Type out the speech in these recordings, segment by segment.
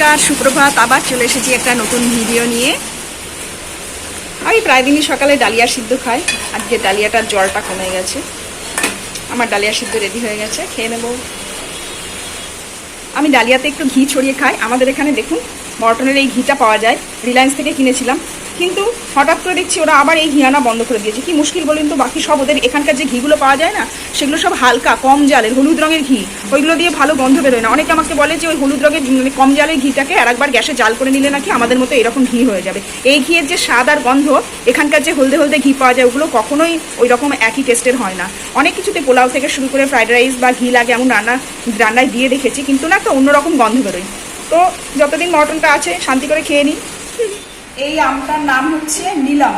নমস্কার, সুপ্রভাত। আবার চলে এসেছি একটা নতুন ভিডিও নিয়ে। আমি প্রায় দিনই সকালে ডালিয়া সিদ্ধ খাই। আজকে ডালিয়াটার জলটা কমে গেছে। আমার ডালিয়া সিদ্ধ রেডি হয়ে গেছে, খেয়ে নেব। আমি ডালিয়াতে একটু ঘি ছড়িয়ে খাই। আমাদের এখানে দেখুন, মটনের এই ঘিটা পাওয়া যায়। রিলায়েন্স থেকে কিনেছিলাম। কিন্তু হঠাৎ করে দেখছি ওরা আবার এই আনা বন্ধ করে দিয়েছে। কি মুশকিল বলুন তো, বাকি সব ওদের এখানকার যে ঘিগুলো পাওয়া যায় না, সেগুলো সব হালকা, কম জালের, হলুদ রঙের ঘি। ওইগুলো দিয়ে ভালো গন্ধ বেরোয় না। অনেকে আমাকে বলে যে ওই হলুদ রঙের মানে কম জালের ঘিটাকে আর একবার গ্যাসে জাল করে নিলে নাকি আমাদের মতো এরকম ঘি হয়ে যাবে। এই ঘিয়ের যে স্বাদ আর গন্ধ, এখানকার যে হলদে হলদে ঘি পাওয়া যায়, ওগুলো কখনোই ওই রকম একই টেস্টের হয় না। অনেক কিছুতে পোলাও থেকে শুরু করে ফ্রাইড রাইস বা ঘি লাগে এমন রান্না, রান্নায় দিয়ে দেখেছি, কিন্তু না একটা অন্যরকম গন্ধ বেরোয়। তো যতদিন মটনটা আছে, শান্তি করে খেয়ে নিই। এই আমটার নাম হচ্ছে নীলাম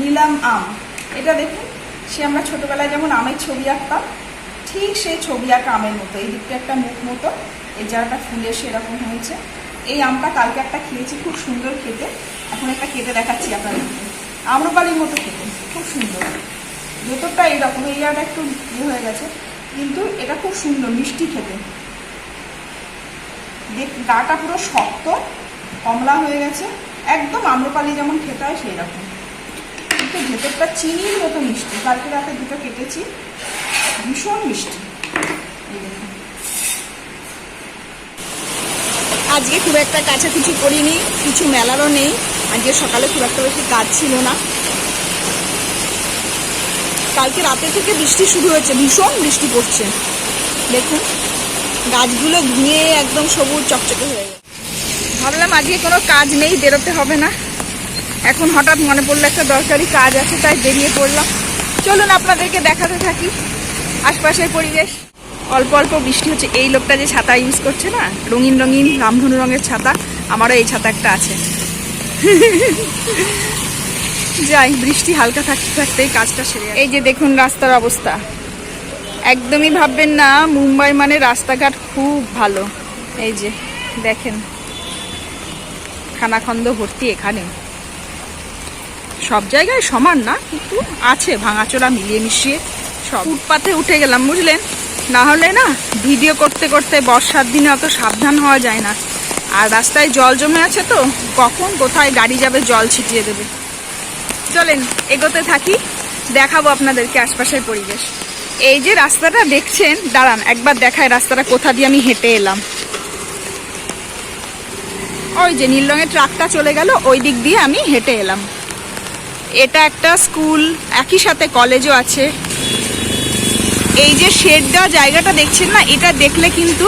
নীলাম আম। এটা দেখুন, সে আমরা ছোটবেলায় যেমন আমের ছবি আঁকতাম, ঠিক সেই ছবি আঁকা আমের মতো। এই দিকটা একটা মুখ মতো এই জায়গাটা ফুলে সেরকম হয়েছে। এই আমটা কালকে একটা খেয়েছি, খুব সুন্দর খেতে। এখন একটা কেটে দেখাচ্ছি আপনাদেরকে। আম্রপালির মতো খেতে, খুব সুন্দর। ভেতরটা এইরকম, এই জায়গাটা একটু ইয়ে হয়ে গেছে, কিন্তু এটা খুব সুন্দর, মিষ্টি খেতে। গাটা পুরো শক্ত, কমলা হয়ে গেছে। একদম আম্রপালি যেমন খেতে হয় সেই রকম কিন্তু ভেতরটা চিনির মতো মিষ্টি। কালকে রাতে দুটো কেটেছি, ভীষণ মিষ্টি। আজকে খুব একটা কাছে কিছু করিনি, কিছু মেলারও নেই। আজকে সকালে খুব একটা বেশি কাজ ছিল না। কালকে রাতে থেকে বৃষ্টি শুরু হয়েছে, ভীষণ বৃষ্টি পড়ছে। দেখুন, গাছগুলো ঘুমিয়ে একদম সবুজ, চকচকে হয়ে ভাবলাম আজকে কোনো কাজ নেই, বেরোতে হবে না। এখন হঠাৎ মনে পড়ল একটা দরকারি কাজ আছে, তাই বেরিয়ে পড়লাম। চলুন আপনাদেরকে দেখাতে থাকি আশপাশের পরিবেশ। অল্প অল্প বৃষ্টি হচ্ছে, এই লোকটা যে ছাতা ইউজ করছে না, রঙিন রঙিন রামধনু রঙের ছাতা, আমারও এই ছাতা একটা আছে। যাই, বৃষ্টি হালকা থাকতে থাকতেই কাজটা সেরে। এই যে দেখুন রাস্তার অবস্থা। একদমই ভাববেন না, মুম্বাই মানে রাস্তাঘাট খুব ভালো। এই যে, দেখেন। খানাখন্দ ভর্তি এখানে। সব জায়গায় সমান না, কিন্তু আছে ভাঙাচোরা, মিলিয়ে মিশিয়ে। সব ফুটপাতে উঠে গেলাম, বুঝলেন? না হলে না, ভিডিও করতে করতে বর্ষার দিনে অত সাবধান হওয়া যায় না। আর রাস্তায় জল জমে আছে তো, কখন কোথায় গাড়ি যাবে, জল ছিটিয়ে দেবে। চলেন, এগোতে থাকি, দেখাবো আপনাদেরকে আশপাশের পরিবেশ। এই যে রাস্তাটা দেখছেন, দাঁড়ান, একবার দেখায় রাস্তাটা কোথা দিয়ে আমি হেঁটে এলাম। ওই যে নীল রঙের ট্রাকটা চলে গেল, ওই দিক দিয়ে আমি হেঁটে এলাম। এটা একটা স্কুল, একই সাথে কলেজও আছে। এই যে শেড দেওয়া জায়গাটা দেখছেন না, এটা দেখলে কিন্তু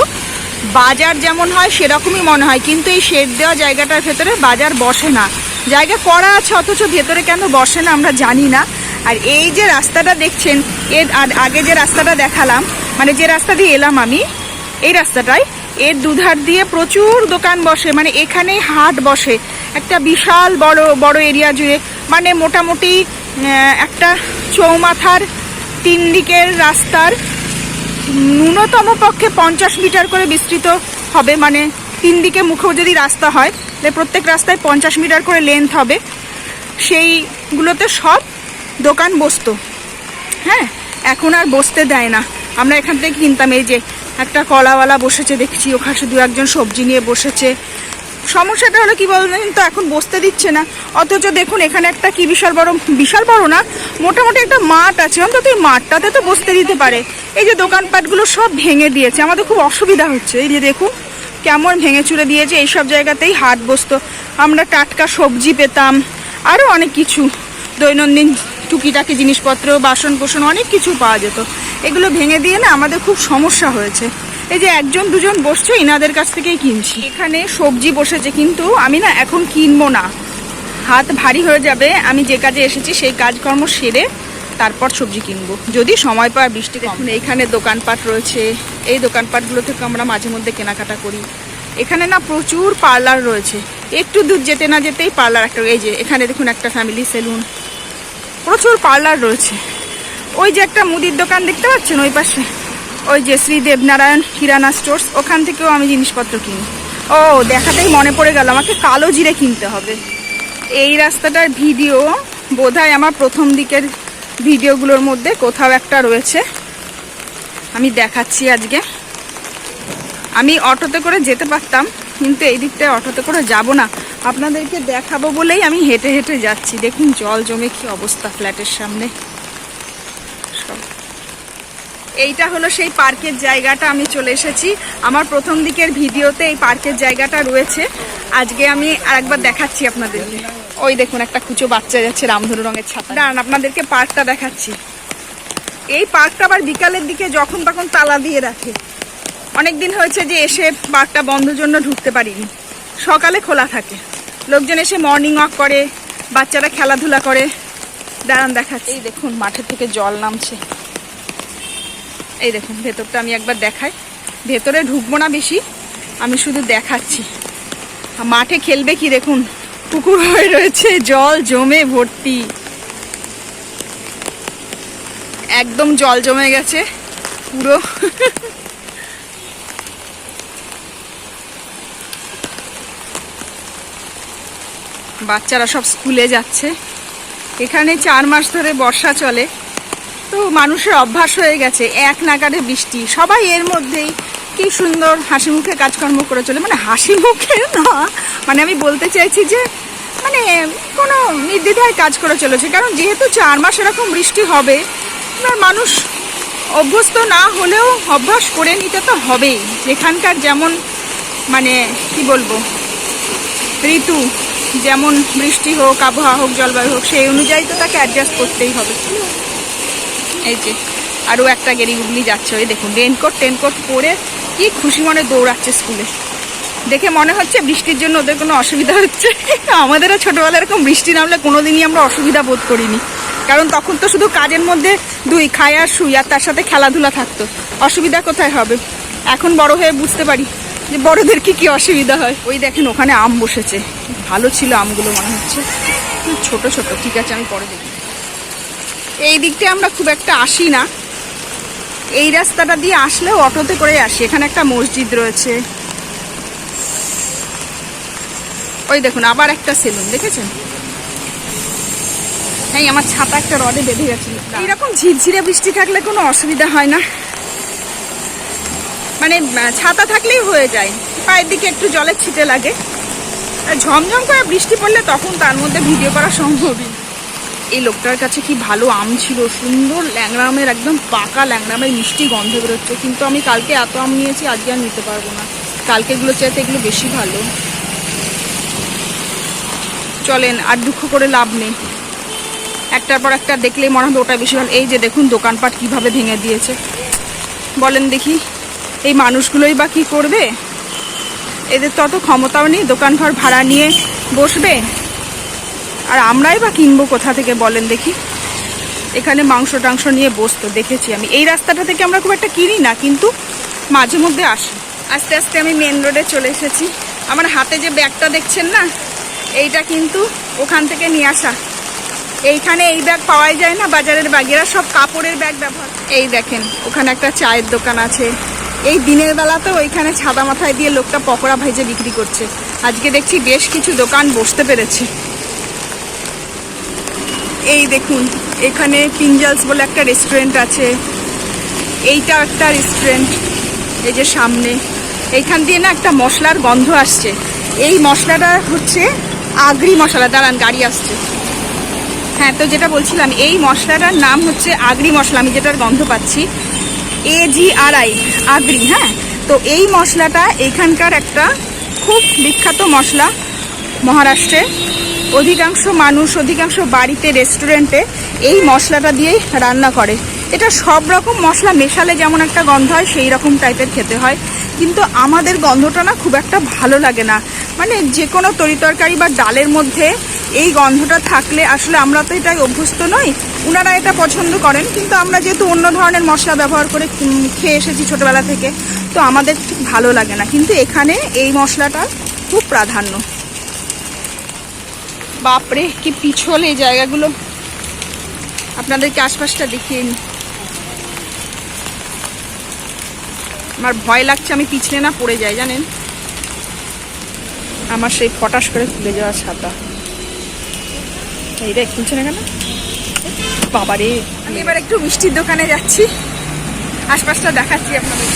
বাজার যেমন হয়, সেরকমই মনে হয়। কিন্তু এই শেড দেওয়া জায়গাটার ভেতরে বাজার বসে না। জায়গা করা আছে, অথচ ভেতরে কেন বসে না আমরা জানি না। আর এই যে রাস্তাটা দেখছেন, এর আগে যে রাস্তাটা দেখালাম মানে যে রাস্তা দিয়ে এলাম আমি, এই রাস্তাটায় এর দুধার দিয়ে প্রচুর দোকান বসে মানে এখানেই হাট বসে। একটা বিশাল বড় বড় এরিয়া জুড়ে। মানে মোটামুটি একটা চৌমাথার তিন দিকের রাস্তার ন্যূনতম পক্ষে পঞ্চাশ মিটার করে বিস্তৃত হবে। মানে তিন দিকে মুখেও যদি রাস্তা হয়, তাহলে প্রত্যেক রাস্তায় পঞ্চাশ মিটার করে লেন্থ হবে। সেইগুলোতে সব দোকান বসতো। হ্যাঁ এখন আর বসতে দেয় না। আমরা এখান থেকে কিনতাম এই যে একটা কলাওয়ালা বসেছে, দেখছি ওখানে দু একজন সবজি নিয়ে বসেছে। সমস্যাটা হলো কি বলবেন তো এখন বসতে দিচ্ছে না। অথচ দেখুন, এখানে একটা কি বিশাল বড় বিশাল বড় না, মোটামুটি একটা মাঠ আছে। অন্তত এই মাঠটাতে তো বসতে দিতে পারে। এই যে দোকানপাটগুলো সব ভেঙে দিয়েছে, আমাদের খুব অসুবিধা হচ্ছে। এই যে দেখুন, কেমন ভেঙে চুরে দিয়েছে এইসব জায়গাতেই হাট বসতো। আমরা টাটকা সবজি পেতাম আরও অনেক কিছু। দৈনন্দিন টুকিটাকি জিনিসপত্র বাসন কোসন অনেক কিছু পাওয়া যেত। এগুলো ভেঙে দিয়ে না আমাদের খুব সমস্যা হয়েছে। এই যে একজন, দুজন বসছে, ইনাদের কাছ থেকেই কিনছি। এখানে সবজি বসেছে, কিন্তু আমি না এখন কিনবো না। হাত ভারী হয়ে যাবে, আমি যে কাজে এসেছি সেই কাজকর্ম সেরে তারপর সবজি কিনবো। যদি সময় পায় বৃষ্টি দেখুন, এইখানে দোকানপাট রয়েছে। এই দোকানপাটগুলো থেকে আমরা মাঝে মধ্যে কেনাকাটা করি। এখানে না প্রচুর পার্লার রয়েছে। একটু দূর যেতে না যেতেই পার্লার একটা, এই যে এখানে দেখুন একটা ফ্যামিলি সেলুন। প্রচুর পার্লার রয়েছে। ওই যে একটা মুদির দোকান দেখতে পাচ্ছেন ওই পাশে? ওই যে শ্রী দেবনারায়ণ কিরানা স্টোর্স, ওখান থেকেও আমি জিনিসপত্র কিনি। ও, দেখাতেই মনে পড়ে গেল, আমাকে কালো জিরে কিনতে হবে। এই রাস্তাটার ভিডিও বোধহয় আমার প্রথম দিকের ভিডিওগুলোর মধ্যে কোথাও একটা রয়েছে। আমি দেখাচ্ছি আজকে। আমি অটোতে করে যেতে পারতাম, কিন্তু এই দিকটায় অটোতে করে যাব না। আপনাদেরকে দেখাবো বলেই আমি হেঁটে হেঁটে যাচ্ছি। দেখুন, জল জমে কি অবস্থা ফ্ল্যাটের সামনে। এইটা হলো সেই পার্কের জায়গাটা, আমি চলে এসেছি। আমার প্রথম দিকের ভিডিওতে এই পার্কের জায়গাটা রয়েছে। আজকে আমি আরেকবার দেখাচ্ছি আপনাদেরকে। ওই দেখুন, একটা কুচো বাচ্চা যাচ্ছে রামধনু রঙের ছাতা। দাঁড়ান, আপনাদেরকে পার্কটা দেখাচ্ছি। এই পার্কটা আবার বিকালের দিকে যখন তখন তালা দিয়ে রাখে। অনেক দিন হয়েছে যে এসে পার্কটা বন্ধর জন্য ঢুকতে পারিনি। সকালে খোলা থাকে। লোকজন এসে মর্নিং ওয়াক করে, বাচ্চারা খেলাধুলা করে। দাঁড়ান, দেখাচ্ছি। এই দেখুন মাঠের থেকে জল নামছে। এই দেখুন, ভেতরটা আমি একবার দেখাই। ভেতরে ঢুকবো না বেশি, আমি শুধু দেখাচ্ছি। মাঠে খেলবে কি দেখুন, পুকুর হয়ে রয়েছে, জল জমে ভর্তি। একদম জল জমে গেছে, পুরো। বাচ্চারা সব স্কুলে যাচ্ছে। এখানে চার মাস ধরে বর্ষা চলে। তো মানুষের অভ্যাস হয়ে গেছে, এক নাগারে বৃষ্টি, সবাই এর মধ্যেই কি সুন্দর হাসি মুখে কাজকর্ম করে চলে। মানে হাসি মুখে না মানে আমি বলতে চাইছি যে মানে কোনো নির্দ্বিধায় কাজ করে চলেছে। কারণ যেহেতু চার মাস এরকম বৃষ্টি হবে মানুষ অভ্যস্ত না হলেও অভ্যাস করে নিতে তো হবেই। এখানকার যেমন মানে কি বলব, ঋতু, যেমন বৃষ্টি হোক, আবহাওয়া হোক, জলবায়ু হোক, সেই অনুযায়ী তো তাকে অ্যাডজাস্ট করতেই হবে। এই যে, আরও একটা গেরি গুগলি যাচ্ছে, ওই দেখুন রেনকোট টেনকোট পরে কি খুশি মনে দৌড়াচ্ছে স্কুলে দেখে মনে হচ্ছে বৃষ্টির জন্য ওদের কোনো অসুবিধা হচ্ছে। আমাদেরও ছোটোবেলায় এরকম বৃষ্টি নামলে কোনোদিনই আমরা অসুবিধা বোধ করিনি। কারণ তখন তো শুধু কাজের মধ্যে দুই, খায় আর শুই, আর তার সাথে খেলাধুলা থাকতো। অসুবিধা কোথায় হবে? এখন বড় হয়ে বুঝতে পারি যে বড়দের কি কি অসুবিধা হয়। ওই দেখেন, ওখানে আম বসেছে। ভালো ছিল আমগুলো মনে হচ্ছে। ছোট ছোট, ঠিক আছে, আমি পরে দেখি। এই দিকটা আমরা খুব একটা আসি না। এই রাস্তাটা দিয়ে আসলেও অটোতে করে আসি। এখানে একটা মসজিদ রয়েছে। ওই দেখুন, আবার একটা সেলুন, দেখেছেন? এই আমার ছাতা একটা রডে বেঁধে গেছিল এইরকম ঝিরঝিরে বৃষ্টি থাকলে কোনো অসুবিধা হয় না। মানে ছাতা থাকলেই হয়ে যায়। পায়ের দিকে একটু জলের ছিটে লাগে। আর ঝমঝম করে বৃষ্টি পড়লে তখন তার মধ্যে ভিডিও করা সম্ভবই। এই লোকটার কাছে কি ভালো আম ছিল? সুন্দর ল্যাংড়া আমের একদম পাকা ল্যাংড়া আমের মিষ্টি গন্ধ বেরোচ্ছে। কিন্তু আমি কালকে এত আম নিয়েছি, আজকে আর নিতে পারব না। কালকেগুলো চাইতে এগুলো বেশি ভালো। চলেন, আর দুঃখ করে লাভ নেই। একটার পর একটা দেখলেই মনে হবে ওটা বেশি ভালো। এই যে দেখুন, দোকানপাট কীভাবে ভেঙে দিয়েছে। বলেন দেখি, এই মানুষগুলোই বা কি করবে? এদের তো অত ক্ষমতাও নেই দোকান ঘর ভাড়া নিয়ে বসবে? আর আমরাই বা কিনবো কোথা থেকে বলেন দেখি। এখানে মাংস টাংস নিয়ে বসতো, দেখেছি আমি। এই রাস্তাটা থেকে আমরা খুব একটা কিনি না, কিন্তু মাঝে মধ্যে আসি। আস্তে আস্তে আমি মেন রোডে চলে এসেছি। আমার হাতে যে ব্যাগটা দেখছেন না, এইটা কিন্তু ওখান থেকে নিয়ে আসা। এইখানে এই ব্যাগ পাওয়াই যায় না, বাজারের ব্যাগ। এরা সব কাপড়ের ব্যাগ ব্যবহার এই দেখেন, ওখানে একটা চায়ের দোকান আছে। এই দিনের বেলাতেও ওইখানে ছাদা মাথায় দিয়ে লোকটা পকোড়া ভেজে বিক্রি করছে। আজকে দেখছি বেশ কিছু দোকান বসতে পেরেছে। এই দেখুন, এখানে পিঞ্জালস বলে একটা রেস্টুরেন্ট আছে। এইটা একটা রেস্টুরেন্ট এই যে সামনে। এইখান দিয়ে না একটা মশলার গন্ধ আসছে। এই মশলাটা হচ্ছে আগরি মশলা। দাঁড়ান, গাড়ি আসছে। হ্যাঁ তো যেটা বলছিলাম, এই মশলাটার নাম হচ্ছে আগরি মশলা। আমি যেটার গন্ধ পাচ্ছি এ জি আর আই আগ্রি হ্যাঁ? তো এই মশলাটা এখানকার একটা খুব বিখ্যাত মশলা মহারাষ্ট্রে। অধিকাংশ মানুষ, অধিকাংশ বাড়িতে রেস্টুরেন্টে এই মশলাটা দিয়েই রান্না করে। এটা সব রকম মশলা মেশালে যেমন একটা গন্ধ হয়, সেই রকম টাইপের খেতে হয়। কিন্তু আমাদের গন্ধটা না খুব একটা ভালো লাগে না। মানে যে কোনো তরিতরকারি বা ডালের মধ্যে এই গন্ধটা থাকলে আসলে আমরা তো এটাই অভ্যস্ত নই। ওনারা এটা পছন্দ করেন, কিন্তু আমরা যেহেতু অন্য ধরনের মশলা ব্যবহার করে খেয়ে এসেছি ছোটবেলা থেকে, তো আমাদের ঠিক ভালো লাগে না। কিন্তু এখানে এই মশলাটা খুব প্রাধান্য। বাপরে, কি পিছল এই জায়গাগুলো। আপনাদেরকে আশপাশটা দেখিয়ে নি। আমার ভয় লাগছে আমি পিছলে না পড়ে যাই, জানেন? আমার সেই ফটাস করে খুলে যাওয়া ছাতা। এই রে খুলছে না কেন? বাবারে। আমি এবার একটু মিষ্টির দোকানে যাচ্ছি। আশপাশটা দেখাচ্ছি আপনাদের।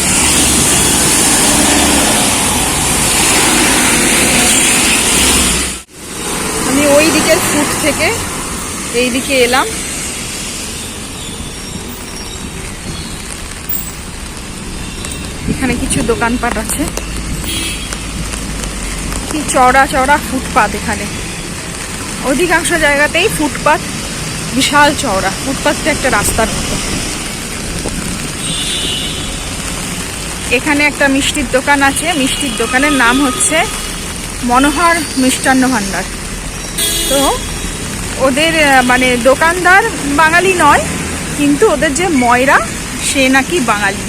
ফুট থেকে এইদিকে এলাম। এখানে কিছু দোকানপাট আছে। কি চওড়া চওড়া ফুটপাত এখানে। অধিকাংশ জায়গাতেই ফুটপাত বিশাল চওড়া। ফুটপাতটা একটা রাস্তার মতো। এখানে একটা মিষ্টির দোকান আছে। মিষ্টির দোকানের নাম হচ্ছে মনোহর মিষ্টান্ন ভাণ্ডার তো ওদের মানে দোকানদার বাঙালি নয়, কিন্তু ওদের যে ময়রা, সে নাকি বাঙালি।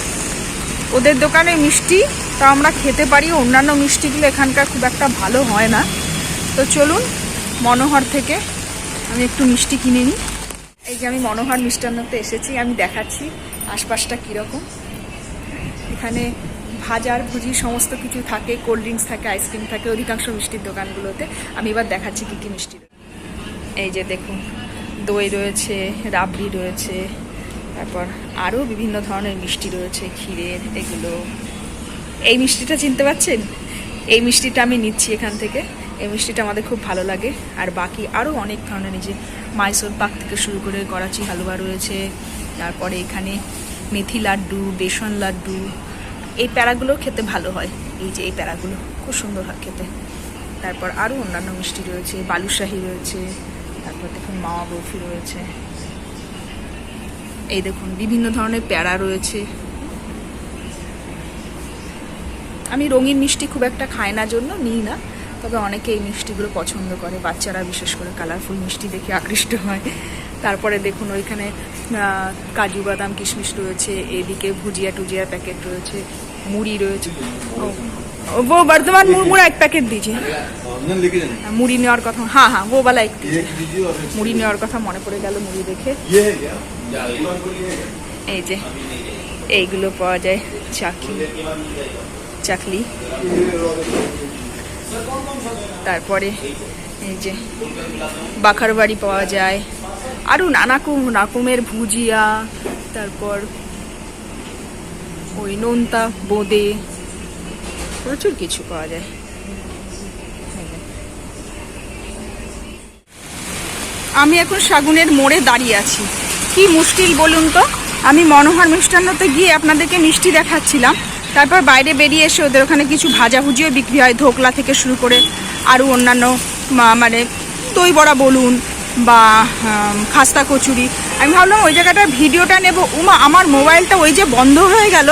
ওদের দোকানে মিষ্টি, তা আমরা খেতে পারি, অন্যান্য মিষ্টিগুলো এখানকার খুব একটা ভালো হয় না। তো চলুন মনোহর থেকে আমি একটু মিষ্টি কিনে নিই। এই যে আমি মনোহর মিষ্টান্নতে এসেছি, আমি দেখাচ্ছি আশপাশটা কীরকম। এখানে ভাজার, ভুজি, সমস্ত কিছু থাকে কোল্ড ড্রিঙ্কস থাকে আইসক্রিম থাকে, অধিকাংশ মিষ্টির দোকানগুলোতে। আমি এবার দেখাচ্ছি কী কী মিষ্টি এই যে দেখুন, দই রয়েছে, রাবড়ি রয়েছে, তারপর আরও বিভিন্ন ধরনের মিষ্টি রয়েছে, ক্ষীরের এগুলো। এই মিষ্টিটা চিনতে পারছেন? এই মিষ্টিটা আমি নিচ্ছি এখান থেকে। এই মিষ্টিটা আমাদের খুব ভালো লাগে। আর বাকি আরও অনেক ধরনের যে মাইসোর পাক থেকে শুরু করে করাচি হালুয়া রয়েছে। তারপরে এখানে মেথি লাড্ডু, বেসন লাড্ডু এই প্যারাগুলো খেতে ভালো হয়। এই যে এই প্যারাগুলো, খুব সুন্দর হয় খেতে। তারপর আরও অন্যান্য মিষ্টি রয়েছে, বালুশাহী রয়েছে, তারপর দেখুন মাওয়া বরফি রয়েছে। এই দেখুন, বিভিন্ন ধরনের প্যারা রয়েছে। আমি রঙিন মিষ্টি খুব একটা খাই না, জন্য নিই না, তবে অনেকে এই মিষ্টিগুলো পছন্দ করে। বাচ্চারা বিশেষ করে কালারফুল মিষ্টি দেখে আকৃষ্ট হয়। তারপরে দেখুন ওইখানে কাজু বাদাম কিশমিশ রয়েছে, এদিকে ভুজিয়া টুজিয়া প্যাকেট রয়েছে। মুড়ি রয়েছে ও ও, वो वर्धमान मुरमुरा एक पैकेट दीजिए हमने लेके जाना মুড়ি নেওয়ার কথা হ্যাঁ হ্যাঁ वो वाला एक ये एक दीजिए और एक- মুড়ি নেওয়ার কথা মনে পড়ে গেল মুড়ি দেখে ये है क्या दुकान को ये है এই যে এইগুলো পাওয়া যায় চাকলি চাকলি তারপরে এই যে বাখার বাড়ি পাওয়া যায় আরও নানা কম- রকমের ভুজিয়া তারপর ওই নোনতা, বোঁদে, প্রচুর কিছু পাওয়া যায়। আমি এখন শাগুনের মোড়ে দাঁড়িয়ে আছি। কি মুশকিল বলুন তো? আমি মনোহর মিষ্টান্নতে গিয়ে আপনাদেরকে মিষ্টি দেখাচ্ছিলাম। তারপর বাইরে বেরিয়ে এসে ওদের ওখানে কিছু ভাজাভুজিও বিক্রি হয়, ধোকলা থেকে শুরু করে আরও অন্যান্য মানে দই বড়া বলুন বা খাস্তা কচুরি। আমি ভাবলাম ওই জায়গাটার ভিডিওটা নেব। উমা, আমার মোবাইলটা ওই যে বন্ধ হয়ে গেল।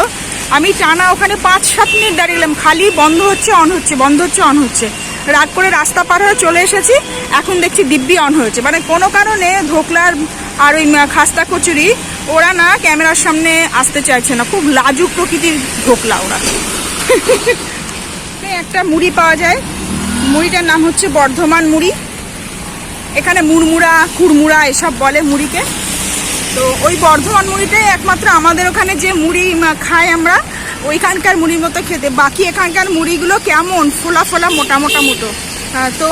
আমি টানা ওখানে পাঁচ, সাত মিনিট দাঁড়িয়ে গেলাম। খালি বন্ধ হচ্ছে অন হচ্ছে, বন্ধ হচ্ছে অন হচ্ছে। রাত করে রাস্তা পার হয়ে চলে এসেছি। এখন দেখছি দিব্যি অন হয়েছে। মানে কোনো কারণে ধোকলার আর ওই খাস্তা কচুরি, ওরা না ক্যামেরার সামনে আসতে চাইছে না। খুব লাজুক প্রকৃতির ধোকলা ওরা। একটা মুড়ি পাওয়া যায়। মুড়িটার নাম হচ্ছে বর্ধমান মুড়ি। এখানে মুড়মুড়া কুড়মুড়া এসব বলে মুড়িকে। তো ওই বর্ধমান মুড়িটাই একমাত্র আমাদের ওখানে যে মুড়ি খাই আমরা ওইখানকার মুড়ির মতো খেতে। বাকি এখানকার মুড়িগুলো কেমন? ফোলা ফোলা মোটা মোটা আহ, তো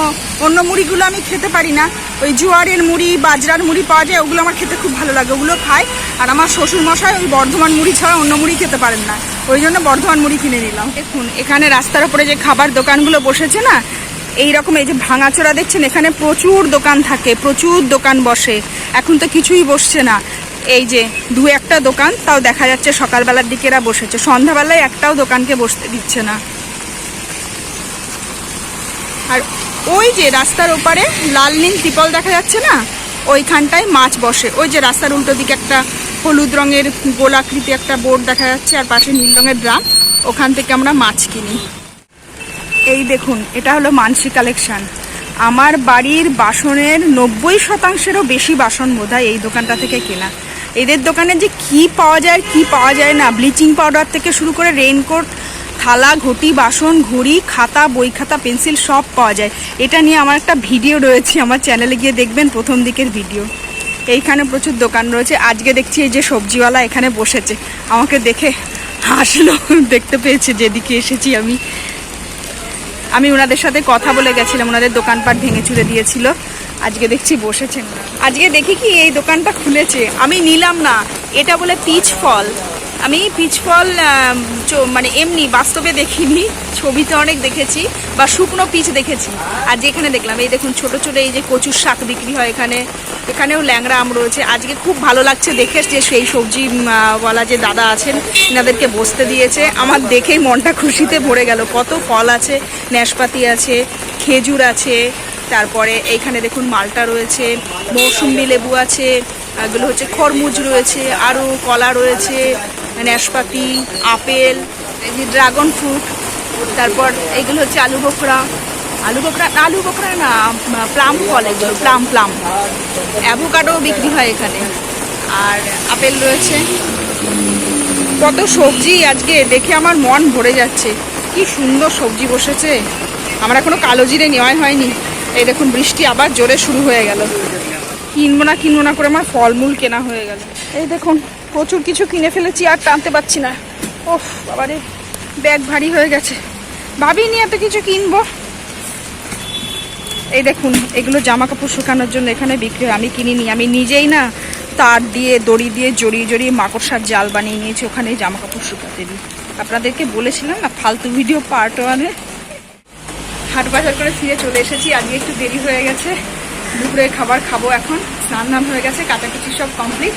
অন্য মুড়িগুলো আমি খেতে পারি না। ওই জোয়ারের মুড়ি বাজরার মুড়ি পাওয়া যায় ওগুলো আমার খেতে খুব ভালো লাগে ওগুলো খাই। আর আমার শ্বশুরমশাই ওই বর্ধমান মুড়ি ছাড়া অন্য মুড়ি খেতে পারেন না। ওই জন্য বর্ধমান মুড়ি কিনে নিলাম। দেখুন এখানে রাস্তার উপরে যে খাবার দোকানগুলো বসেছে না এই রকম এই যে ভাঙাচোরা দেখছেন, এখানে প্রচুর দোকান থাকে, প্রচুর দোকান বসে। এখন তো কিছুই বসছে না। এই যে দু একটা দোকান, তাও দেখা যাচ্ছে সকালবেলার দিকে এরা বসেছে। সন্ধ্যাবেলায় একটাও দোকানকে বসতে দিচ্ছে না। আর ওই যে রাস্তার ওপারে লাল নীল ত্রিপল দেখা যাচ্ছে না? ওইখানটায় মাছ বসে। ওই যে রাস্তার উল্টো দিকে একটা হলুদ রঙের গোলাকৃতি একটা বোর্ড দেখা যাচ্ছে, আর পাশে নীল রঙের ড্রাম। ওখান থেকে আমরা মাছ কিনি। এই দেখুন, এটা হলো মানসি কালেকশন। আমার বাড়ির বাসনের নব্বই শতাংশেরও বেশি বাসন বোধহয় এই দোকানটা থেকে কেনা। এদের দোকানে যে কি পাওয়া যায়, কি পাওয়া যায় না, ব্লিচিং পাউডার থেকে শুরু করে রেইনকোট, থালা, ঘটি, বাসন, ঘড়ি, খাতা, বই খাতা, পেন্সিল সব পাওয়া যায়। এটা নিয়ে আমার একটা ভিডিও রয়েছে, আমার চ্যানেলে গিয়ে দেখবেন প্রথম দিকের ভিডিও। এইখানে প্রচুর দোকান রয়েছে। আজকে দেখছি এই যে সবজিওয়ালা এখানে বসেছে। আমাকে দেখে হাসলো, দেখতে পেয়েছে, যেদিকে এসেছি আমি। আমি ওনাদের সাথে কথা বলে গেছিলাম, ওনাদের দোকানপাট ভেঙে ছুড়ে দিয়েছিল। আজকে দেখছি বসেছেন। আজকে দেখি কি এই দোকানটা খুলেছে। আমি নিলাম না, এটা বলে পিচ ফল। আমি পিচ ফল আম, মানে এমনি বাস্তবে দেখিনি ছবিতে অনেক দেখেছি বা শুকনো পিচ দেখেছি। আর যেখানে দেখলাম এই দেখুন ছোট ছোট এই যে কচুর শাক বিক্রি হয় এখানে এখানেও ল্যাংড়া আম রয়েছে। আজকে খুব ভালো লাগছে দেখে যে সেই সবজি ওয়ালা যে দাদা আছেন এনাদেরকে বসতে দিয়েছে। আমার দেখেই মনটা খুশিতে ভরে গেল। কত ফল আছে নাশপাতি আছে খেজুর আছে তারপরে এইখানে দেখুন মালটা রয়েছে মৌসুম্বি লেবু আছে এগুলো হচ্ছে খরমুজ রয়েছে আরও কলা রয়েছে নাশপাতি আপেল এই যে ড্রাগন ফ্রুট তারপর এইগুলো হচ্ছে আলু বোখরা। আলু বোখরা না, আলু বোখরা না প্লাম ফল এগুলো প্লাম প্লাম। অ্যাভোকাডো বিক্রি হয় এখানে। আর আপেল রয়েছে। কত সবজি আজকে দেখে আমার মন ভরে যাচ্ছে। কি সুন্দর সবজি বসেছে। আমার এখনও কালো জিরে নেওয়াই হয়নি। এই দেখুন বৃষ্টি আবার জোরে শুরু হয়ে গেল। কিনবো না কিনবো না করে আমার ফলমূল কেনা হয়ে গেল। এই দেখুন প্রচুর কিছু কিনে ফেলেছি, আর টানতে পারছি না। ওফ, বাবারে, ব্যাগ ভারী হয়ে গেছে। ভাবিনি এত কিছু কিনবো? এই দেখুন, এগুলো জামা কাপড় শুকানোর জন্য এখানে বিক্রি আমি কিনিনি, আমি নিজেই না তার দিয়ে, দড়ি দিয়ে জড়িয়ে জড়িয়ে মাকড়সার জাল বানিয়ে নিয়েছি, ওখানে জামা কাপড় শুকাতে দিই আপনাদেরকে বলেছিলাম না, ফালতু ভিডিও পার্ট ওয়ানে হাট বাজার করে ফিরে চলে এসেছি, আজকে একটু দেরি হয়ে গেছে। দুপুরে খাবার খাব এখন। স্নান ধান হয়ে গেছে কাটাকুচি সব কমপ্লিট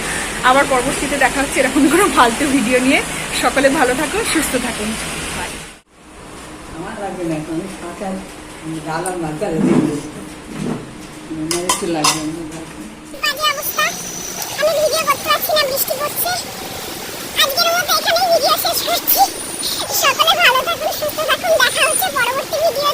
আবার পরবর্তীতে দেখা হচ্ছে এরকম কোনো ফালতু ভিডিও নিয়ে। সকলে ভালো থাকুন সুস্থ থাকুন। বাই সকলে ভালো থাকুন সুস্থ থাকুন। দেখা হচ্ছে পরবর্তী ভিডিও